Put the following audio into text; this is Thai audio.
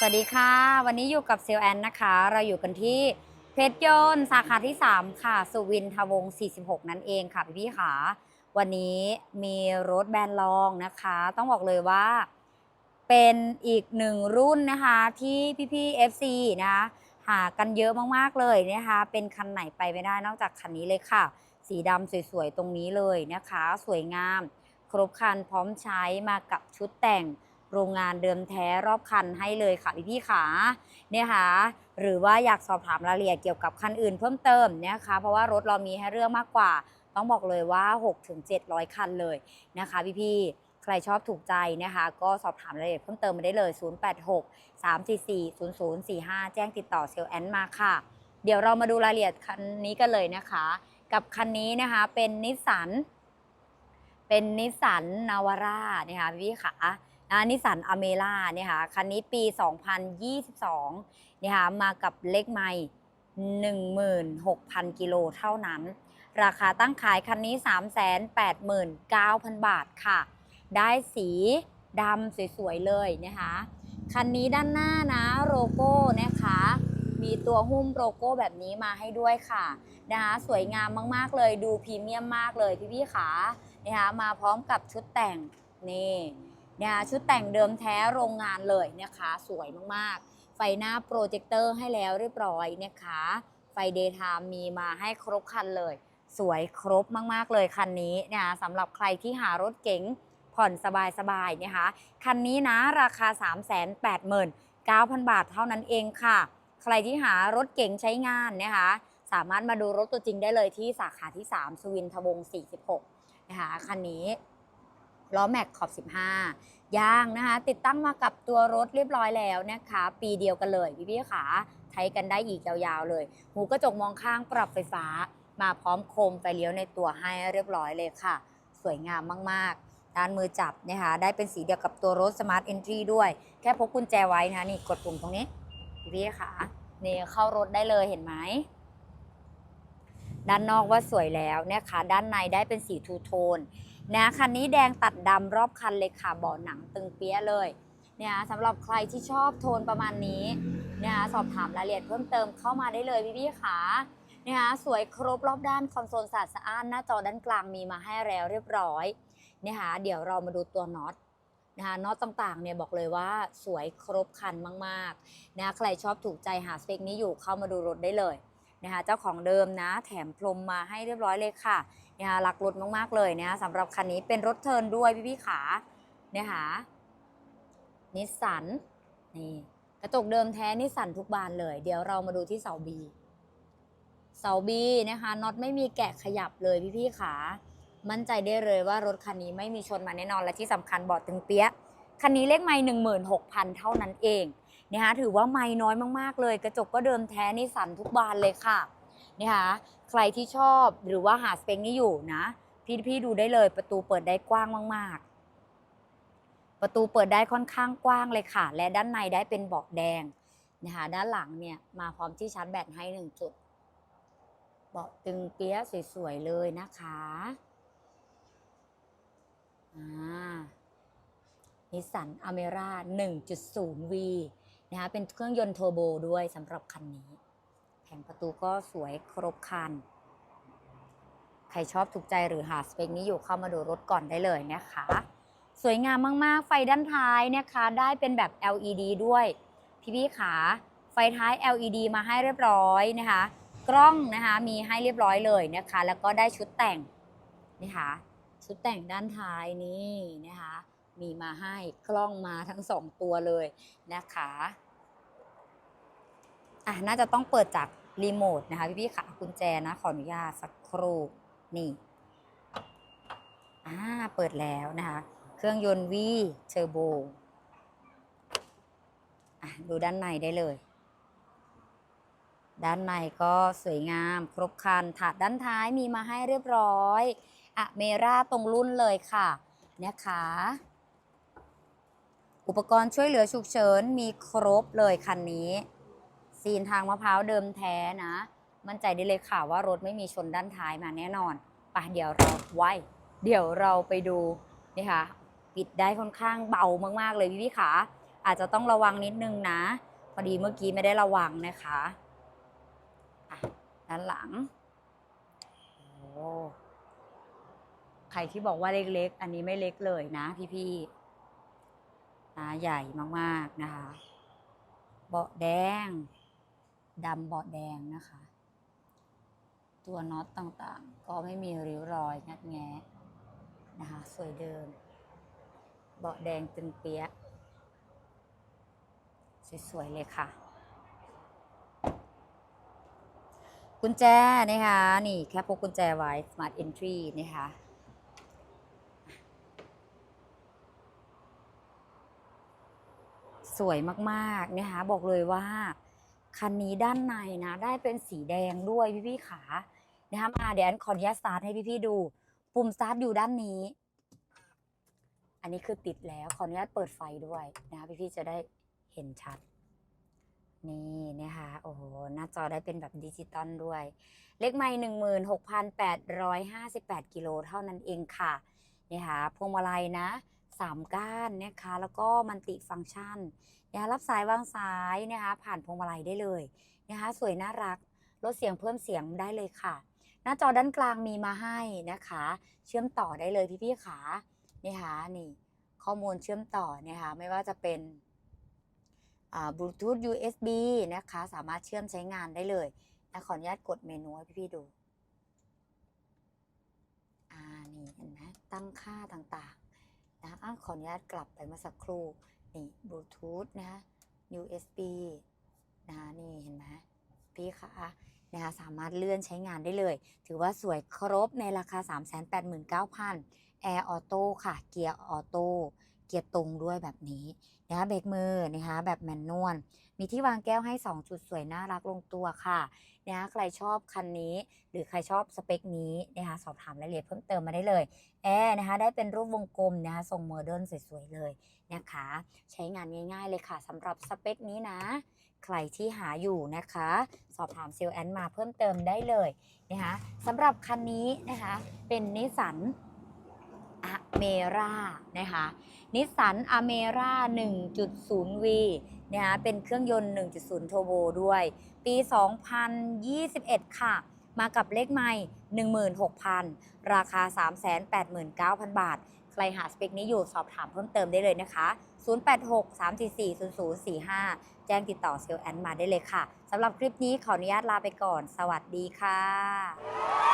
สวัสดีค่ะ วันนี้อยู่กับเซลแอนนะคะ เราอยู่กันที่เพชรยนต์สาขาที่ 3 ค่ะ สุวินทวงศ์46 นั่นเองค่ะ พี่ๆค่ะวันนี้มีรถแบรนด์ลองนะคะ ต้องบอกเลยว่า เป็นอีกหนึ่งรุ่นนะคะ ที่พี่ๆ FC นะคะหากันเยอะมากๆเลยนะคะ เป็นคันไหนไปไม่ได้นอกจากคันนี้เลยค่ะ สีดำสวยๆ ตรงนี้เลยนะคะ สวยงาม ครบคันพร้อมใช้มากับชุดแต่ง โรงงานเดิมแท้รอบคันให้เลยค่ะพี่พี่ขาเนี่ยค่ะหรือว่าอยากสอบถามรายละเอียดเกี่ยวกับคันอื่นเพิ่มเติมเนี่ยค่ะเพราะว่ารถเรามีให้เลือกมากกว่า ต้องบอกเลยว่า 6-700 คันเลยนะคะพี่พี่ๆใครชอบถูกใจนะคะ ก็สอบถามรายละเอียดเพิ่มเติมมาได้เลย 086 344 0045 แจ้งติดต่อเซลแอนมาค่ะ เดี๋ยวเรามาดูรายละเอียดคันนี้กันเลยนะคะ กับคันนี้นะคะเป็นนิสสันเป็นนิสสันนาวาร่านะคะพี่ๆค่ะ นะนิสสันอเมร่าเนี่ยค่ะคันนี้ปี 2022เนี่ยค่ะมากับเลขไมล์16,000 กิโลเท่านั้น ราคาตั้งขายคันนี้ 389,000 บาทค่ะ ได้สีดำสวยๆเลยนะคะคันนี้ด้านหน้านะโลโก้นะคะ มีตัวหุ้มโลโก้แบบนี้มาให้ด้วยค่ะนะคะสวยงามมากๆเลยดูพรีเมียมมากเลยพี่ๆขานะคะมาพร้อมกับชุดแต่งนี่ นะคะชุดแต่งเดิมแท้โรงงานเลยนะคะสวยมากๆ ไฟหน้าโปรเจคเตอร์ให้แล้วเรียบร้อยนะคะไฟเดย์ไทม์มีมาให้ครบคันเลย สวยครบมากๆเลยคันนี้นะคะสำหรับใครที่หารถเก๋งผ่อนสบายๆนะคะคันนี้นะราคา 389,000 บาทเท่านั้นเองค่ะ ใครที่หารถเก๋งใช้งานนะคะ สามารถมาดูรถตัวจริงได้เลยที่สาขาที่ 3สวินทวงศ์46 นะคะ คันนี้ ล้อแม็กขอบ 15 ยางนะคะ ติดตั้งมากับตัวรถเรียบร้อยแล้วนะคะ ปีเดียวกันเลยพี่พี่ขาใช้กันได้อีกยาวๆเลย หูกระจกมองข้างปรับไฟฟ้า มาพร้อมโคมไฟเลี้ยวในตัวให้เรียบร้อยเลยค่ะ สวยงามมากๆ ด้านมือจับนะคะได้เป็นสีเดียวกับตัวรถ Smart Entry ด้วย แค่พกกุญแจไว้นะนี่กดปุ่มตรงนี้พี่ๆค่ะนี่ยเข้ารถได้เลยเห็นไหมด้านนอกว่าสวยแล้วนะคะ ด้านในได้เป็นสีทูโทน นะคันนี้แดงตัดดำรอบคันเลยค่ะเบาะหนังตึงเปี้ยเลยเนี่ยสำหรับใครที่ชอบโทนประมาณนี้นะคะสอบถามรายละเอียดเพิ่มเติมเข้ามาได้เลยพี่ๆค่ะนะคะสวยครบรอบด้านคอนโซลสะอาดสะอ้านหน้าจอด้านกลางมีมาให้แล้วเรียบร้อยนะคะเดี๋ยวเรามาดูตัวน็อตนะคะน็อตต่างๆเนี่ยบอกเลยว่าสวยครบคันมากๆนะใครชอบถูกใจหาสเปคนี้อยู่เข้ามาดูรถได้เลย นะคะเจ้าของเดิมนะแถมพรมมาให้เรียบร้อยเลยค่ะนะคะรักรถมากๆเลยนะคะสำหรับคันนี้เป็นรถเทินด้วยพี่ๆขานะคะนิสสันนี่กระจกเดิมแท้นิสสันทุกบานเลย เดี๋ยวเรามาดูที่เสาบีเสาบีนะคะน็อตไม่มีแกะขยับเลยพี่ๆขามั่นใจได้เลยว่ารถคันนี้ไม่มีชนมาแน่นอนและที่สำคัญเบาะตึงเปี้ยะคันนี้เลขไม่หนึ่งหมื่นหกพันเท่านั้นเอง นะคะถือว่าไม่น้อยมากๆเลย กระจกก็เดิมแท้นิสสันทุกบานเลยค่ะนะคะใครที่ชอบหรือว่าหาสเปคนี้อยู่นะพี่พี่ดูได้เลยประตูเปิดได้กว้างมากๆ ประตูเปิดได้ค่อนข้างกว้างเลยค่ะ และด้านในได้เป็นเบาะแดงนะคะด้านหลังเนี่ยมาพร้อมที่ชาร์จแบตให้หนึ่งจุดเบาะตึงเปี้ยสวยๆเลยนะคะนิสสันอเมร่า 1.0V นะคะเป็นเครื่องยนต์เทอร์โบด้วยสำหรับคันนี้ แผงประตูก็สวยครบคัน ใครชอบถูกใจหรือหาสเปคนี้อยู่เข้ามาดูรถก่อนได้เลยนะคะ สวยงามมาก ๆ ไฟด้านท้ายนะคะ ได้เป็นแบบ LED ด้วย พี่ๆขาไฟท้าย LED มาให้เรียบร้อยนะคะ กล้องนะคะมีให้เรียบร้อยเลยนะคะ แล้วก็ได้ชุดแต่งนะคะชุดแต่งด้านท้ายนี่นะคะ มีมาให้กล้องมาทั้งสองตัวเลยนะคะอะน่าจะต้องเปิดจากรีโมทนะคะพี่ๆค่ะกุญแจนะขออนุญาตสักครู่นี่อ่าเปิดแล้วนะคะ เครื่องยนต์วีเทอร์โบอะดูด้านในได้เลย ด้านในก็สวยงามครบครันถาดด้านท้ายมีมาให้เรียบร้อยอะเมราตรงรุ่นเลยค่ะนะคะ อุปกรณ์ช่วยเหลือฉุกเฉินมีครบเลยคันนี้ ซีนทางมะพร้าวเดิมแท้นะ มั่นใจได้เลยค่ะว่ารถไม่มีชนด้านท้ายมาแน่นอนไปะเดี๋ยวเราไว้ เดี๋ยวเราไปดูนี่ค่ะปิดได้ค่อนข้างเบามากๆเลยพี่พี่ๆขาอาจจะต้องระวังนิดนึงนะ พอดีเมื่อกี้ไม่ได้ระวังนะคะอะด้านหลังโอ้ใครที่บอกว่าเล็กๆ อันนี้ไม่เล็กเลยนะพี่ๆ นะใหญ่มากๆนะคะ เบาะแดงดำเบาะแดงนะคะ ตัวน็อตต่างๆ ก็ไม่มีริ้วรอยงัดแงะนะคะ สวยเดิม เบาะแดงตึงเปียะสวยๆเลยค่ะ กุญแจนะคะ นี่แค่พกกุญแจไว้ Smart Entry นะคะ สวยมากๆนะคะบอกเลยว่าคันนี้ด้านในนะได้เป็นสีแดงด้วยพี่ๆขานะคะมาเดี๋ยวอันขออนุญาตสตาร์ทให้พี่ๆดู ปุ่มสตาร์ทอยู่ด้านนี้ อันนี้คือติดแล้วขออนุญาตเปิดไฟด้วยนะคะพี่ๆจะได้เห็นชัด นี่นะคะโอ้โหหน้าจอได้เป็นแบบดิจิตอลด้วย เลขไม่หนึ่งหมื่นหกพันแปดร้อยห้าสิบแปดกิโลเท่านั้นเองค่ะนะคะพวงมาลัยนะ สามก้านนะคะ แล้วก็มันติฟังก์ชันนะคะรับสายวางสายนะคะผ่านพวงมาลัยได้เลยนะคะ สวยน่ารักลดเสียงเพิ่มเสียงได้เลยค่ะ หน้าจอด้านกลางมีมาให้นะคะ เชื่อมต่อได้เลยพี่ๆขานี่ค่ะนี่ข้อมูลเชื่อมต่อนะคะไม่ว่าจะเป็นบลูทูธ USB นะคะ สามารถเชื่อมใช้งานได้เลยนะขออนุญาตกดเมนูให้พี่ๆดูอ่านี่เห็นไหมตั้งค่าต่างๆ อะขออนุญาตกลับไปเมื่อสักครู่ นี่บลูทูธนะคะ USB นะนี่เห็นไหมพี่คะนะคะสามารถเลื่อนใช้งานได้เลย ถือว่าสวยครบในราคา 389,000แอร์ออโต้ค่ะ เกียร์ออโต้ เกียร์ตรงด้วยแบบนี้นะคะเบรกมือนะคะแบบแมนนวลมีที่วางแก้วให้ 2 จุดสวยน่ารักลงตัวค่ะนะคะใครชอบคันนี้ หรือใครชอบสเปคนี้นะคะสอบถามรายละเอียดเพิ่มเติมมาได้เลยแอร์นะคะได้เป็นรูปวงกลมนะคะทรงโมเดิร์นสวยๆเลยนะคะ ใช้งานง่ายๆเลยค่ะสำหรับสเปคนี้นะ ใครที่หาอยู่นะคะ สอบถามเซลล์แอนมาเพิ่มเติมได้เลยนะคะสำหรับคันนี้นะคะเป็นนิสสัน เมรานะคะนิสสันอเมร่า 1.0V นะคะเป็นเครื่องยนต์ 1.0 โทโบด้วย ปี 2021 ค่ะ มากับเลขไม่ 16,000 ราคา 389,000 บาท ใครหาสเปคนี้อยู่สอบถามเพิ่มเติมได้เลยนะคะ 0863440045 แจ้งติดต่อเซลแอนมาได้เลยค่ะสำหรับคลิปนี้ขออนุญาตลาไปก่อน สวัสดีค่ะ